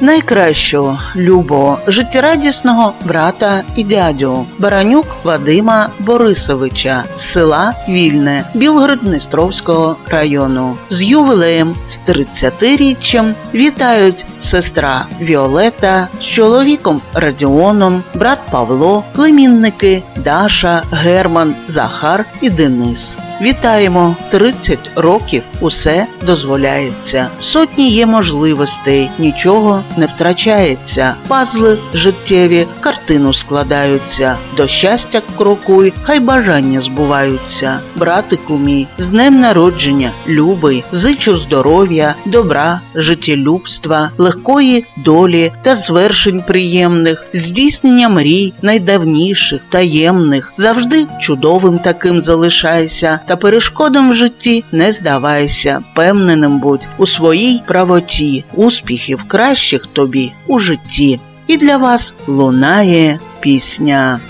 найкращого, любого, життєрадісного брата і дядю Баранюк Вадима Борисовича з села Вільне Білгород-Дністровського району з ювілеєм з 30-річчям вітають сестра Віолета з чоловіком Радіоном, брат Павло, племінники Даша, Герман, Захар і Денис. Вітаємо 30 років. Усе дозволяється. Сотні є можливостей, нічого не втрачається. Пазли життєві картину складаються. До щастя крокуй, хай бажання збуваються. Братику мій, з днем народження, любий, зичу здоров'я, добра, життєлюбства, легкої долі та звершень приємних, здійснення мрій найдавніших, таємних, завжди чудовим таким залишайся, та перешкодам в житті не здавайся, певненим будь у своїй правоті, успіхів кращих тобі у житті. І для вас лунає пісня.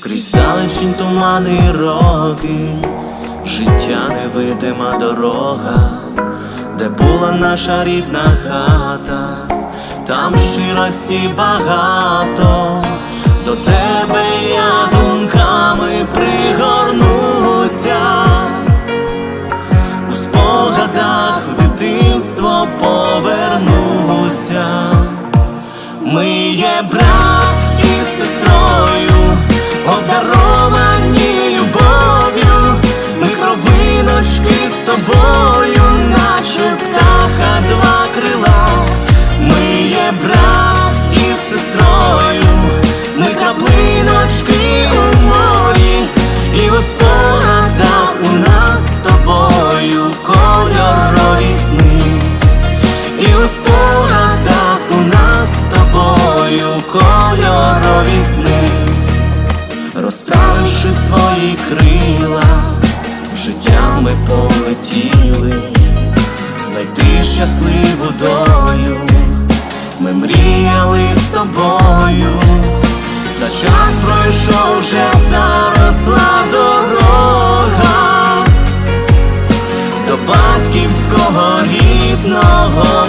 Крізь далечінь тумани й роки, життя невидима дорога, де була наша рідна хата, там щирості багато, до тебе я думками пригорнуся, у спогадах в дитинство повернуся. Ми є брат і сестрою, одаровані кольорові сни, розправивши свої крила, життя ми полетіли, знайти щасливу долю, ми мріяли з тобою, та час пройшов вже заросла дорога. До батьківського рідного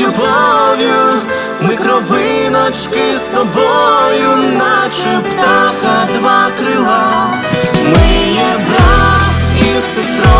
любов'ю, ми кровиночки з тобою, наче птаха два крила. Ми є брат і сестрою,